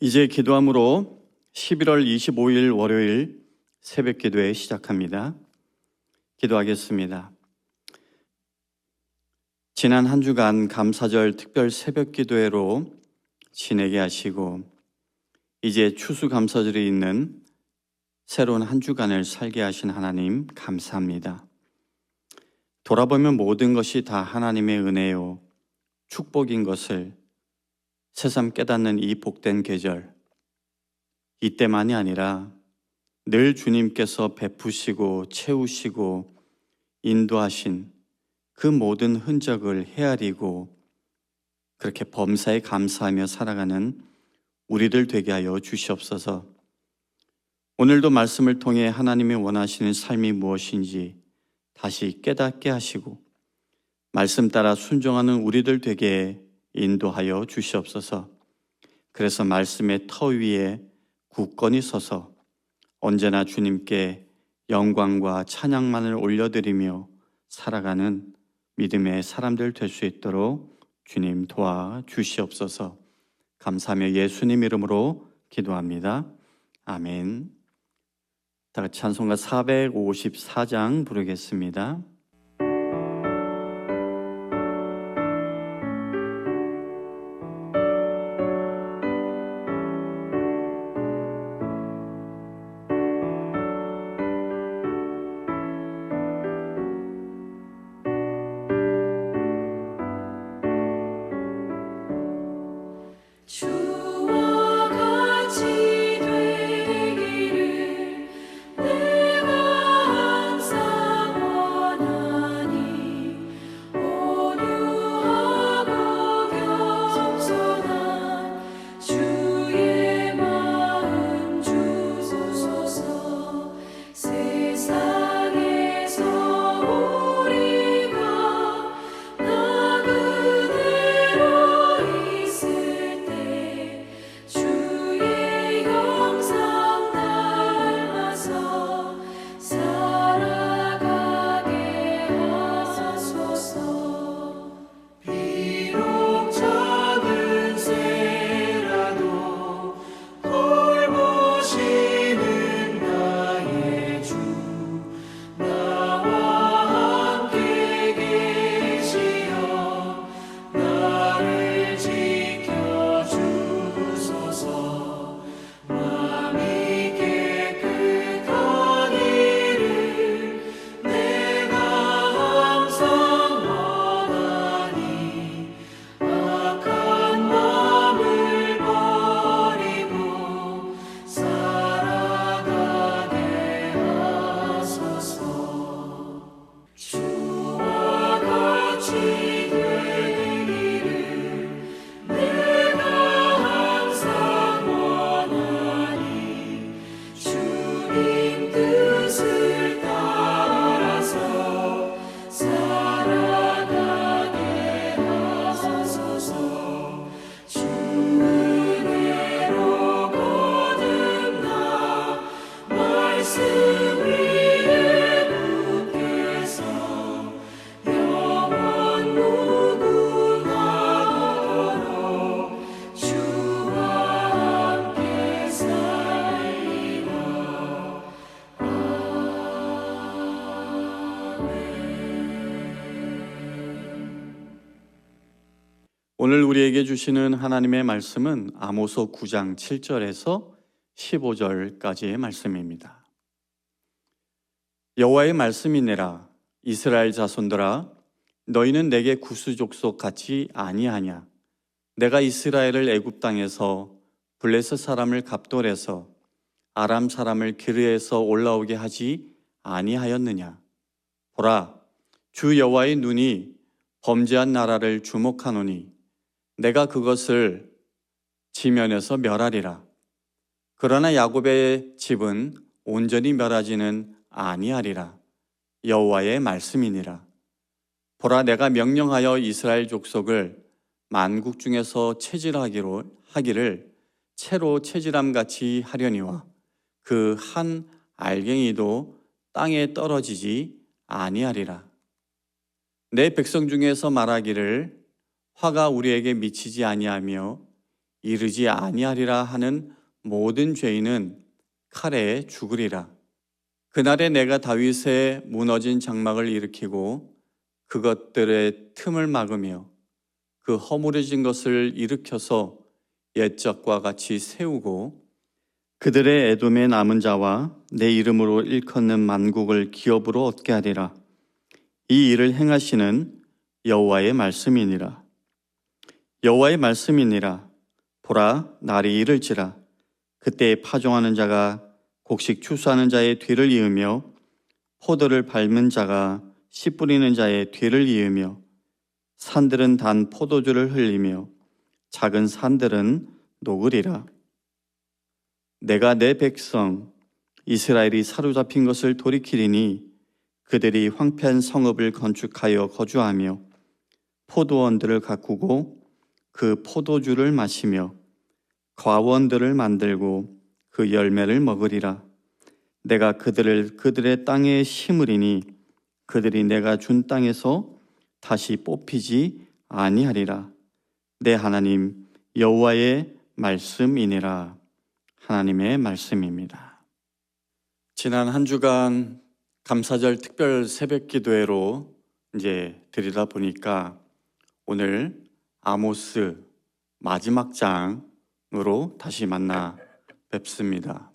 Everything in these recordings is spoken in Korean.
이제 기도함으로 11월 25일 월요일 새벽 기도회 시작합니다. 기도하겠습니다. 지난 한 주간 감사절 특별 새벽 기도회로 지내게 하시고 이제 추수 감사절이 있는 새로운 한 주간을 살게 하신 하나님 감사합니다. 돌아보면 모든 것이 다 하나님의 은혜요 축복인 것을 새삼 깨닫는 이 복된 계절 이때만이 아니라 늘 주님께서 베푸시고 채우시고 인도하신 그 모든 흔적을 헤아리고 그렇게 범사에 감사하며 살아가는 우리들 되게 하여 주시옵소서. 오늘도 말씀을 통해 하나님이 원하시는 삶이 무엇인지 다시 깨닫게 하시고 말씀 따라 순종하는 우리들 되게 인도하여 주시옵소서. 그래서 말씀의 터 위에 굳건히 서서 언제나 주님께 영광과 찬양만을 올려드리며 살아가는 믿음의 사람들 될 수 있도록 주님 도와 주시옵소서. 감사하며 예수님 이름으로 기도합니다. 아멘. 다 같이 찬송가 454장 부르겠습니다. 오늘 우리에게 주시는 하나님의 말씀은 아모서 9장 7절에서 15절까지의 말씀입니다. 여호와의 말씀이니라 이스라엘 자손들아 너희는 내게 구수족 속 같이 아니하냐 내가 이스라엘을 애굽 땅에서 블레셋 사람을 갑돌에서 아람 사람을 기르에서 올라오게 하지 아니하였느냐 보라 주 여호와의 눈이 범죄한 나라를 주목하노니 내가 그것을 지면에서 멸하리라. 그러나 야곱의 집은 온전히 멸하지는 아니하리라. 여호와의 말씀이니라. 보라 내가 명령하여 이스라엘 족속을 만국 중에서 체질하기로 하기를 채로 체질함 같이 하려니와 그 한 알갱이도 땅에 떨어지지 아니하리라. 내 백성 중에서 말하기를 화가 우리에게 미치지 아니하며 이르지 아니하리라 하는 모든 죄인은 칼에 죽으리라. 그날에 내가 다윗의 무너진 장막을 일으키고 그것들의 틈을 막으며 그 허물어진 것을 일으켜서 옛적과 같이 세우고 그들의 애돔의 남은 자와 내 이름으로 일컫는 만국을 기업으로 얻게 하리라. 이 일을 행하시는 여호와의 말씀이니라. 여호와의 말씀이니라. 보라 날이 이를지라. 그때 파종하는 자가 곡식 추수하는 자의 뒤를 이으며 포도를 밟는 자가 씨 뿌리는 자의 뒤를 이으며 산들은 단 포도주를 흘리며 작은 산들은 녹으리라. 내가 내 백성 이스라엘이 사로잡힌 것을 돌이키리니 그들이 황폐한 성읍을 건축하여 거주하며 포도원들을 가꾸고 그 포도주를 마시며 과원들을 만들고 그 열매를 먹으리라. 내가 그들을 그들의 땅에 심으리니 그들이 내가 준 땅에서 다시 뽑히지 아니하리라. 내 하나님 여호와의 말씀이니라. 하나님의 말씀입니다. 지난 한 주간 감사절 특별 새벽 기도회로 이제 드리다 보니까 오늘 아모스 마지막 장으로 다시 만나 뵙습니다.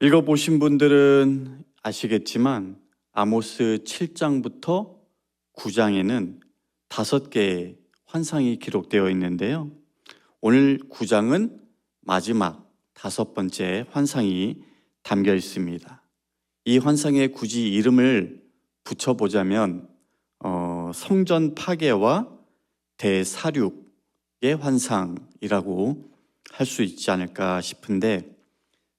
읽어보신 분들은 아시겠지만 아모스 7장부터 9장에는 다섯 개의 환상이 기록되어 있는데요. 오늘 9장은 마지막 다섯 번째 환상이 담겨 있습니다. 이 환상에 굳이 이름을 붙여보자면 어, 성전 파괴와 대사륙의 환상이라고 할 수 있지 않을까 싶은데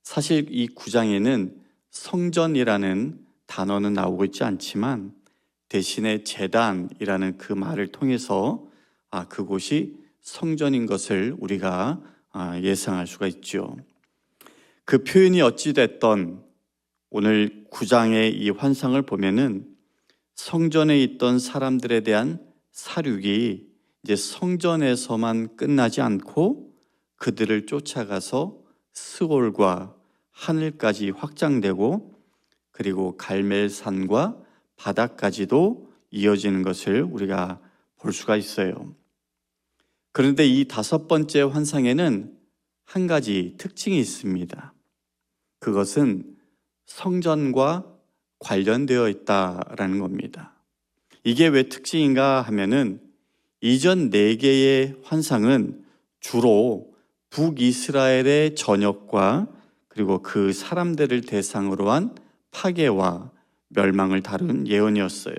사실 이 구장에는 성전이라는 단어는 나오고 있지 않지만 대신에 재단이라는 그 말을 통해서 아 그곳이 성전인 것을 우리가 아, 예상할 수가 있죠. 그 표현이 어찌 됐던 오늘 구장의 이 환상을 보면은 성전에 있던 사람들에 대한 사륙이 이제 성전에서만 끝나지 않고 그들을 쫓아가서 스골과 하늘까지 확장되고 그리고 갈멜산과 바다까지도 이어지는 것을 우리가 볼 수가 있어요. 그런데 이 다섯 번째 환상에는 한 가지 특징이 있습니다. 그것은 성전과 관련되어 있다라는 겁니다. 이게 왜 특징인가 하면은 이전 네 개의 환상은 주로 북이스라엘의 전역과 그리고 그 사람들을 대상으로 한 파괴와 멸망을 다룬 예언이었어요.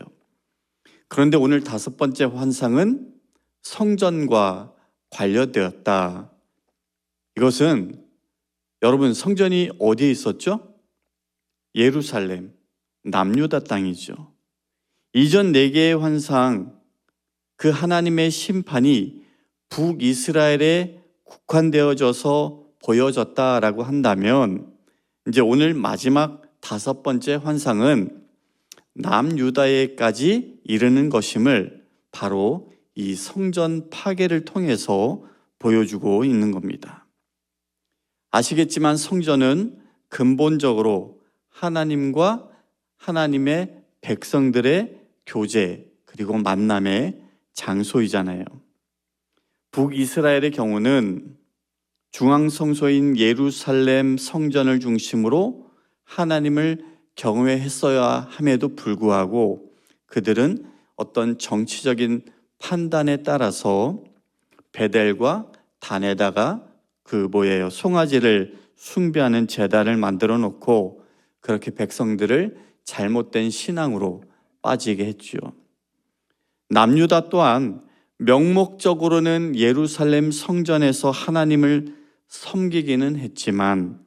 그런데 오늘 다섯 번째 환상은 성전과 관련되었다. 이것은 여러분 성전이 어디에 있었죠? 예루살렘, 남유다 땅이죠. 이전 네 개의 환상, 그 하나님의 심판이 북이스라엘에 국한되어져서 보여졌다라고 한다면 이제 오늘 마지막 다섯 번째 환상은 남유다에까지 이르는 것임을 바로 이 성전 파괴를 통해서 보여주고 있는 겁니다. 아시겠지만 성전은 근본적으로 하나님과 하나님의 백성들의 교제 그리고 만남의 장소이잖아요. 북이스라엘의 경우는 중앙 성소인 예루살렘 성전을 중심으로 하나님을 경외했어야 함에도 불구하고 그들은 어떤 정치적인 판단에 따라서 베델과 단에다가 그 뭐예요 송아지를 숭배하는 제단을 만들어 놓고 그렇게 백성들을 잘못된 신앙으로 빠지게 했지요. 남유다 또한 명목적으로는 예루살렘 성전에서 하나님을 섬기기는 했지만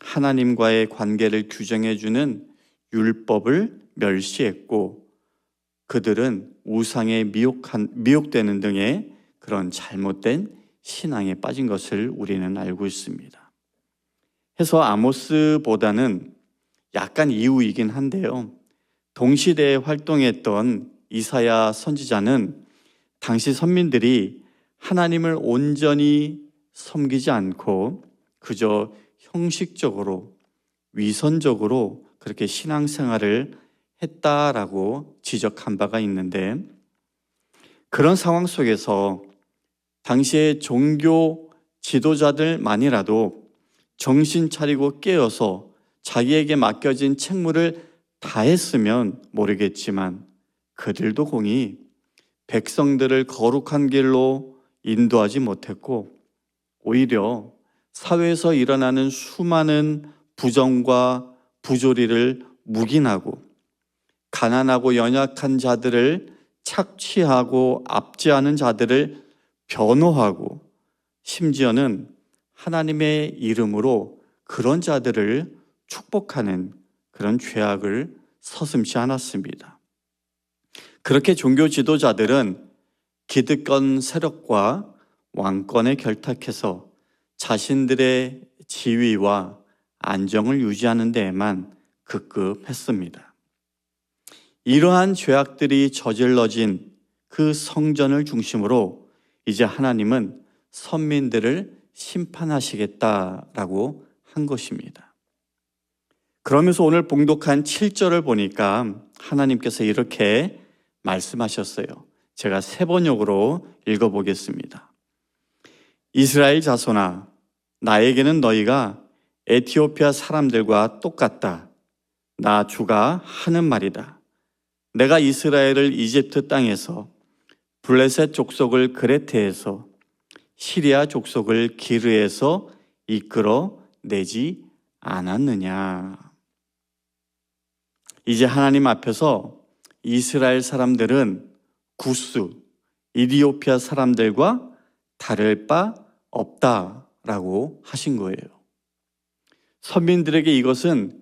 하나님과의 관계를 규정해 주는 율법을 멸시했고 그들은 우상에 미혹한, 미혹되는 등의 그런 잘못된 신앙에 빠진 것을 우리는 알고 있습니다. 해서 아모스보다는 약간 이후이긴 한데요. 동시대에 활동했던 이사야 선지자는 당시 선민들이 하나님을 온전히 섬기지 않고 그저 형식적으로 위선적으로 그렇게 신앙생활을 했다라고 지적한 바가 있는데 그런 상황 속에서 당시의 종교 지도자들만이라도 정신 차리고 깨어서 자기에게 맡겨진 책무를 다했으면 모르겠지만 그들도 공이 백성들을 거룩한 길로 인도하지 못했고 오히려 사회에서 일어나는 수많은 부정과 부조리를 묵인하고 가난하고 연약한 자들을 착취하고 압제하는 자들을 변호하고 심지어는 하나님의 이름으로 그런 자들을 축복하는 그런 죄악을 서슴지 않았습니다. 그렇게 종교 지도자들은 기득권 세력과 왕권에 결탁해서 자신들의 지위와 안정을 유지하는 데에만 급급했습니다. 이러한 죄악들이 저질러진 그 성전을 중심으로 이제 하나님은 선민들을 심판하시겠다라고 한 것입니다. 그러면서 오늘 봉독한 7절을 보니까 하나님께서 이렇게 말씀하셨어요. 제가 세 번역으로 읽어보겠습니다. 이스라엘 자손아, 나에게는 너희가 에티오피아 사람들과 똑같다. 나 주가 하는 말이다. 내가 이스라엘을 이집트 땅에서 블레셋 족속을 그레테에서 시리아 족속을 기르에서 이끌어 내지 않았느냐. 이제 하나님 앞에서 이스라엘 사람들은 구스, 이디오피아 사람들과 다를 바 없다라고 하신 거예요. 선민들에게 이것은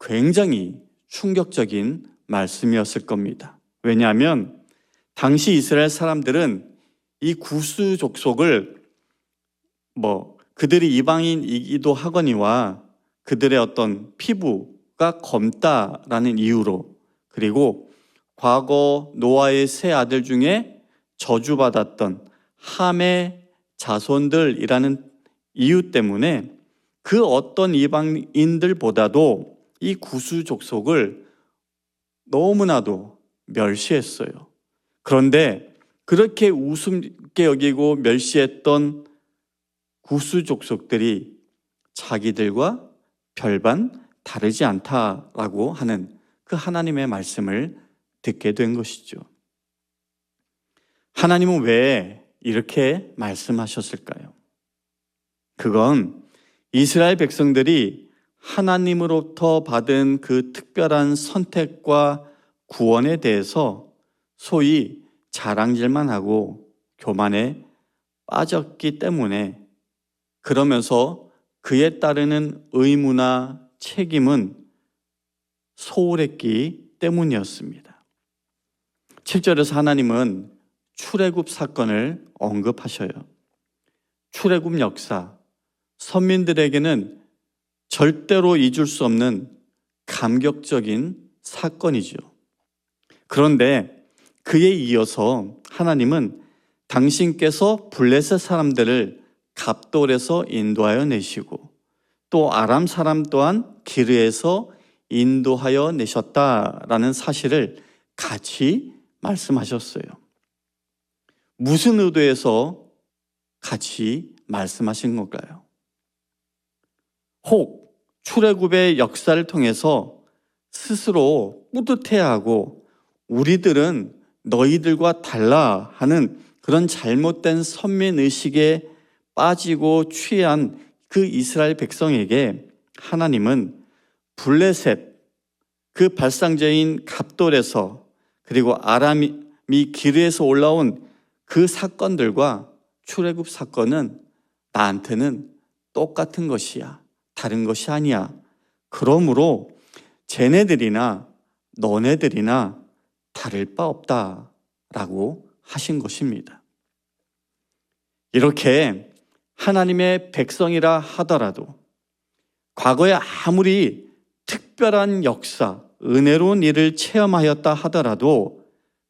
굉장히 충격적인 말씀이었을 겁니다. 왜냐하면 당시 이스라엘 사람들은 이 구스 족속을 뭐 그들이 이방인이기도 하거니와 그들의 어떤 피부가 검다라는 이유로 그리고 과거 노아의 세 아들 중에 저주받았던 함의 자손들이라는 이유 때문에 그 어떤 이방인들보다도 이 구수 족 속을 너무나도 멸시했어요. 그런데 그렇게 우습게 여기고 멸시했던 구수 족 속들이 자기들과 별반 다르지 않다라고 하는 그 하나님의 말씀을 듣게 된 것이죠. 하나님은 왜 이렇게 말씀하셨을까요? 그건 이스라엘 백성들이 하나님으로부터 받은 그 특별한 선택과 구원에 대해서 소위 자랑질만 하고 교만에 빠졌기 때문에 그러면서 그에 따르는 의무나 책임은 소홀했기 때문이었습니다. 7절에서 하나님은 출애굽 사건을 언급하셔요. 출애굽 역사, 선민들에게는 절대로 잊을 수 없는 감격적인 사건이죠. 그런데 그에 이어서 하나님은 당신께서 블레셋 사람들을 갑돌에서 인도하여 내시고 또 아람 사람 또한 기르에서 인도하여 내셨다라는 사실을 같이 말씀하셨어요. 무슨 의도에서 같이 말씀하신 건가요? 혹 출애굽의 역사를 통해서 스스로 뿌듯해하고 우리들은 너희들과 달라 하는 그런 잘못된 선민 의식에 빠지고 취한 그 이스라엘 백성에게 하나님은 블레셋 그 발상자인 갑돌에서 그리고 아람이 기르에서 올라온 그 사건들과 출애굽 사건은 나한테는 똑같은 것이야. 다른 것이 아니야. 그러므로 쟤네들이나 너네들이나 다를 바 없다 라고 하신 것입니다. 이렇게 하나님의 백성이라 하더라도 과거에 아무리 특별한 역사, 은혜로운 일을 체험하였다 하더라도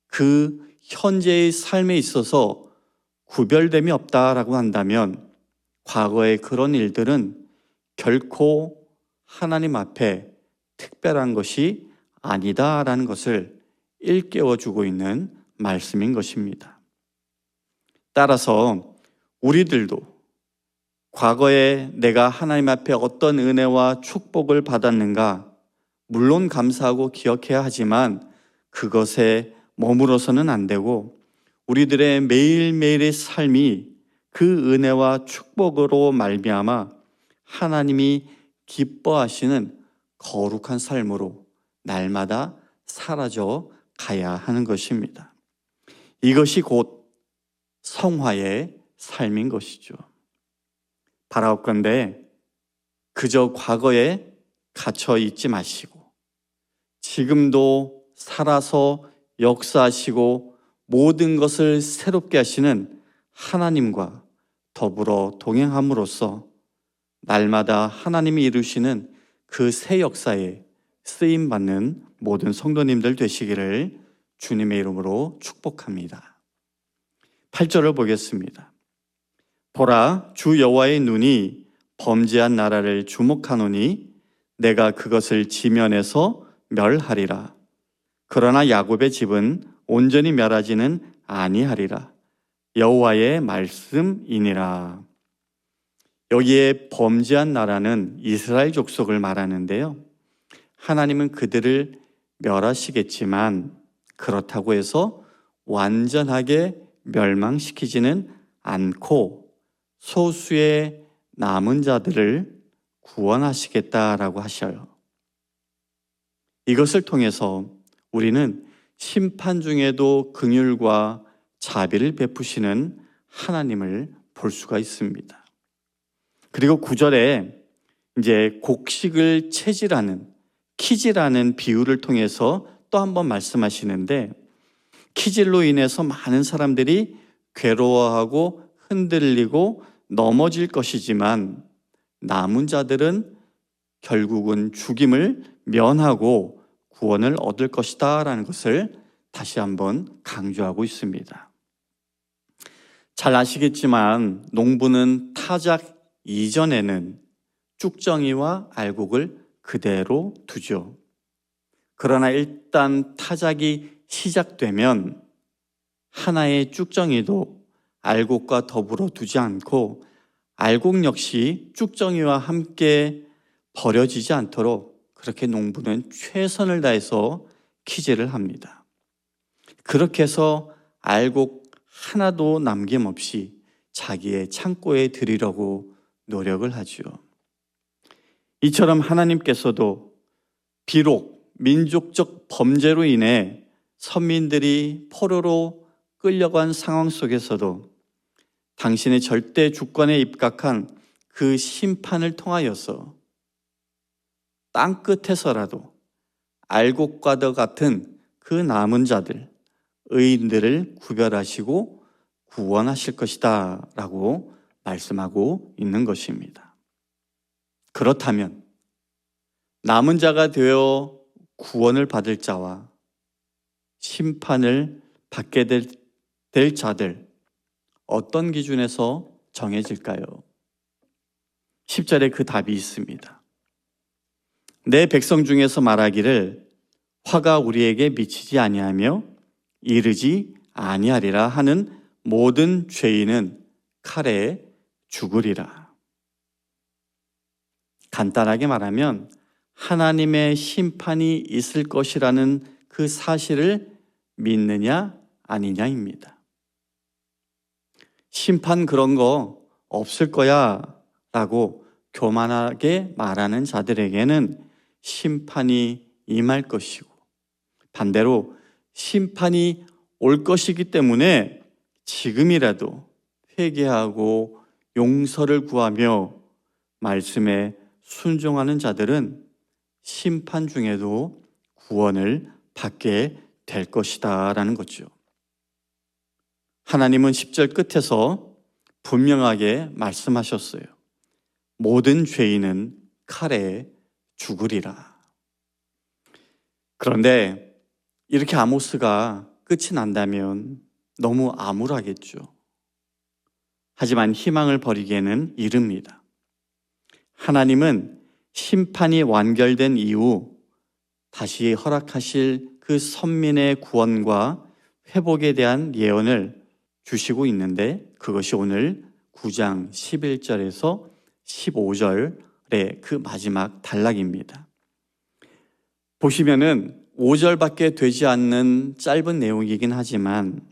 그 현재의 삶에 있어서 구별됨이 없다라고 한다면 과거의 그런 일들은 결코 하나님 앞에 특별한 것이 아니다라는 것을 일깨워 주고 있는 말씀인 것입니다. 따라서 우리들도 과거에 내가 하나님 앞에 어떤 은혜와 축복을 받았는가, 물론 감사하고 기억해야 하지만 그것에 머물어서는 안 되고 우리들의 매일매일의 삶이 그 은혜와 축복으로 말미암아 하나님이 기뻐하시는 거룩한 삶으로 날마다 사라져 가야 하는 것입니다. 이것이 곧 성화의 삶인 것이죠. 바라옵건대 그저 과거에 갇혀 있지 마시고 지금도 살아서 역사하시고 모든 것을 새롭게 하시는 하나님과 더불어 동행함으로써 날마다 하나님이 이루시는 그 새 역사에 쓰임 받는 모든 성도님들 되시기를 주님의 이름으로 축복합니다. 8절을 보겠습니다. 보라 주 여호와의 눈이 범죄한 나라를 주목하노니 내가 그것을 지면에서 멸하리라. 그러나 야곱의 집은 온전히 멸하지는 아니하리라. 여호와의 말씀이니라. 여기에 범죄한 나라는 이스라엘 족속을 말하는데요. 하나님은 그들을 멸하시겠지만 그렇다고 해서 완전하게 멸망시키지는 않고 소수의 남은 자들을 구원하시겠다라고 하셔요. 이것을 통해서 우리는 심판 중에도 긍휼과 자비를 베푸시는 하나님을 볼 수가 있습니다. 그리고 구절에 이제 곡식을 채질하는 키질하는 비유를 통해서 또 한 번 말씀하시는데 키질로 인해서 많은 사람들이 괴로워하고 흔들리고 넘어질 것이지만 남은 자들은 결국은 죽임을 면하고 구원을 얻을 것이다 라는 것을 다시 한번 강조하고 있습니다. 잘 아시겠지만 농부는 타작 이전에는 쭉정이와 알곡을 그대로 두죠. 그러나 일단 타작이 시작되면 하나의 쭉정이도 알곡과 더불어 두지 않고 알곡 역시 쭉정이와 함께 버려지지 않도록 그렇게 농부는 최선을 다해서 키질을 합니다. 그렇게 해서 알곡 하나도 남김없이 자기의 창고에 들이려고 노력을 하죠. 이처럼 하나님께서도 비록 민족적 범죄로 인해 선민들이 포로로 끌려간 상황 속에서도 당신의 절대 주권에 입각한 그 심판을 통하여서 땅 끝에서라도 알곡과도 같은 그 남은 자들, 의인들을 구별하시고 구원하실 것이다 라고 말씀하고 있는 것입니다. 그렇다면 남은 자가 되어 구원을 받을 자와 심판을 받게 될, 될 자들 어떤 기준에서 정해질까요? 10절에 그 답이 있습니다. 내 백성 중에서 말하기를 화가 우리에게 미치지 아니하며 이르지 아니하리라 하는 모든 죄인은 칼에 죽으리라. 간단하게 말하면 하나님의 심판이 있을 것이라는 그 사실을 믿느냐 아니냐입니다. 심판 그런 거 없을 거야 라고 교만하게 말하는 자들에게는 심판이 임할 것이고 반대로 심판이 올 것이기 때문에 지금이라도 회개하고 용서를 구하며 말씀에 순종하는 자들은 심판 중에도 구원을 받게 될 것이다 라는 거죠. 하나님은 10절 끝에서 분명하게 말씀하셨어요. 모든 죄인은 칼에 죽으리라. 그런데 이렇게 아모스가 끝이 난다면 너무 암울하겠죠. 하지만 희망을 버리기에는 이릅니다. 하나님은 심판이 완결된 이후 다시 허락하실 그 선민의 구원과 회복에 대한 예언을 주시고 있는데 그것이 오늘 9장 11절에서 15절의 그 마지막 단락입니다. 보시면은 5절밖에 되지 않는 짧은 내용이긴 하지만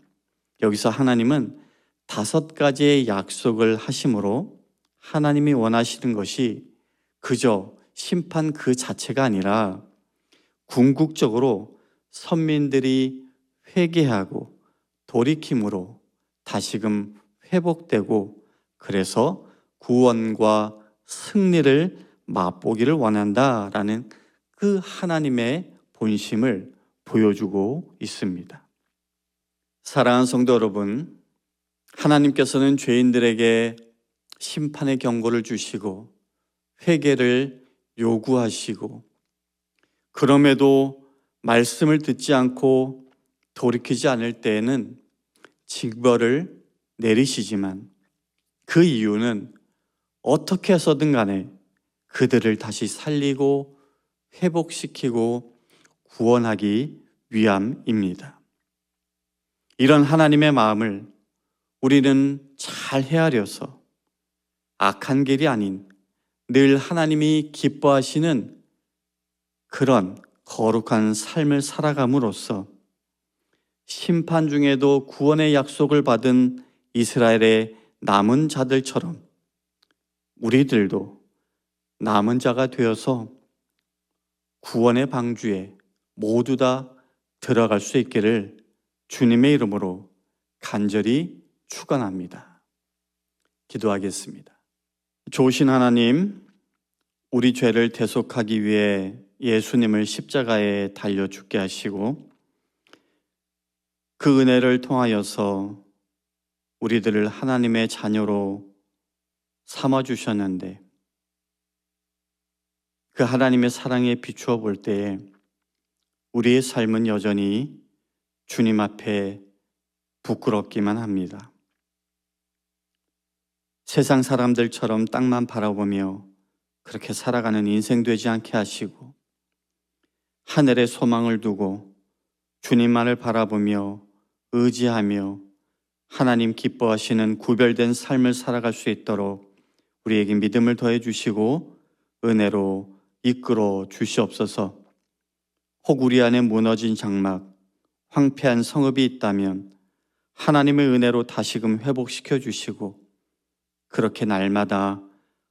여기서 하나님은 다섯 가지의 약속을 하심으로 하나님이 원하시는 것이 그저 심판 그 자체가 아니라 궁극적으로 선민들이 회개하고 돌이킴으로 다시금 회복되고 그래서 구원과 승리를 맛보기를 원한다라는 그 하나님의 본심을 보여주고 있습니다. 사랑하는 성도 여러분, 하나님께서는 죄인들에게 심판의 경고를 주시고 회개를 요구하시고 그럼에도 말씀을 듣지 않고 돌이키지 않을 때에는 징벌을 내리시지만 그 이유는 어떻게 해서든 간에 그들을 다시 살리고 회복시키고 구원하기 위함입니다. 이런 하나님의 마음을 우리는 잘 헤아려서 악한 길이 아닌 늘 하나님이 기뻐하시는 그런 거룩한 삶을 살아감으로써 심판 중에도 구원의 약속을 받은 이스라엘의 남은 자들처럼 우리들도 남은 자가 되어서 구원의 방주에 모두 다 들어갈 수 있기를 주님의 이름으로 간절히 축원합니다. 기도하겠습니다. 좋으신 하나님, 우리 죄를 대속하기 위해 예수님을 십자가에 달려 죽게 하시고 그 은혜를 통하여서 우리들을 하나님의 자녀로 삼아 주셨는데 그 하나님의 사랑에 비추어 볼 때에 우리의 삶은 여전히 주님 앞에 부끄럽기만 합니다. 세상 사람들처럼 땅만 바라보며 그렇게 살아가는 인생 되지 않게 하시고 하늘에 소망을 두고 주님만을 바라보며 의지하며 하나님 기뻐하시는 구별된 삶을 살아갈 수 있도록 우리에게 믿음을 더해 주시고 은혜로 이끌어 주시옵소서. 혹 우리 안에 무너진 장막, 황폐한 성읍이 있다면 하나님의 은혜로 다시금 회복시켜 주시고 그렇게 날마다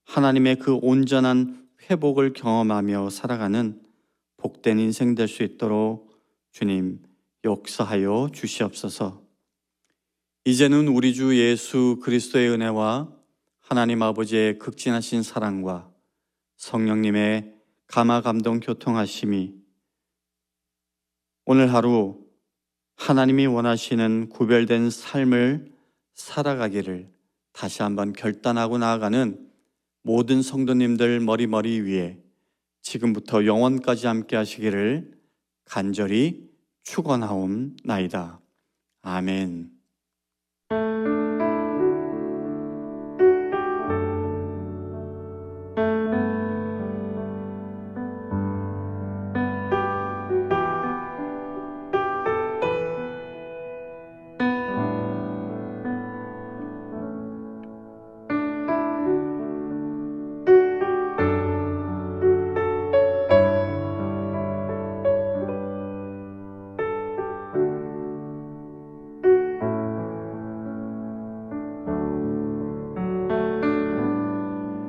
하나님의 그 온전한 회복을 경험하며 살아가는 복된 인생 될 수 있도록 주님 역사하여 주시옵소서. 이제는 우리 주 예수 그리스도의 은혜와 하나님 아버지의 극진하신 사랑과 성령님의 감화 감동 교통하심이 오늘 하루 하나님이 원하시는 구별된 삶을 살아가기를 다시 한번 결단하고 나아가는 모든 성도님들 머리머리 위에 지금부터 영원까지 함께 하시기를 간절히 축원하옵나이다. 아멘.